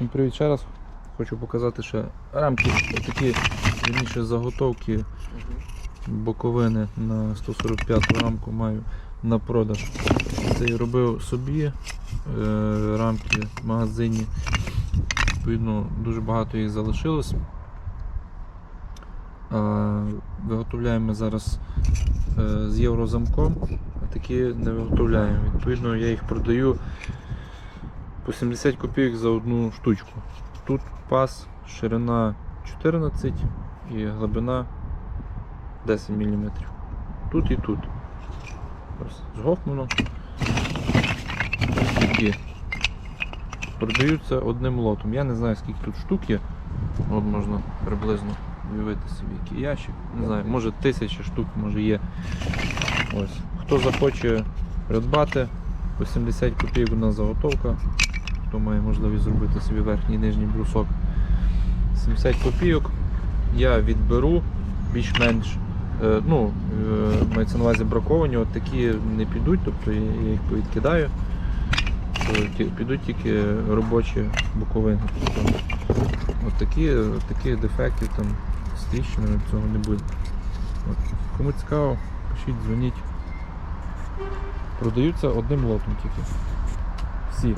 Всім привіт ще раз. Хочу показати ще рамки, такі вірніше заготовки боковини на 145 рамку маю на продаж. Це я робив собі е, рамки в магазині. Відповідно, дуже багато їх залишилось. Е, Виготовляємо зараз е, з єврозамком, а такі не виготовляємо. Відповідно, я їх продаю по 70 копійок за одну штучку. Тут пас, ширина 14 і глибина 10 мм. Тут і тут. Ось, з Гофманом. Такі. Продаються одним лотом. Я не знаю скільки тут штук є. От можна приблизно уявити собі який ящик. Не знаю, може тисяча штук, може є. Ось. Хто захоче придбати, по 70 копійок одна заготовка. Хто має можливість зробити собі верхній і нижній брусок. 70 копійок я відберу більш-менш. е, Ну, е, мається на увазі браковані, от такі не підуть, тобто я їх повідкидаю. Підуть тільки робочі боковини. От такі, от таких дефектів там з тріщинами цього не буде. От. Кому цікаво, пишіть, дзвоніть. Продаються одним лотом тільки. Всі.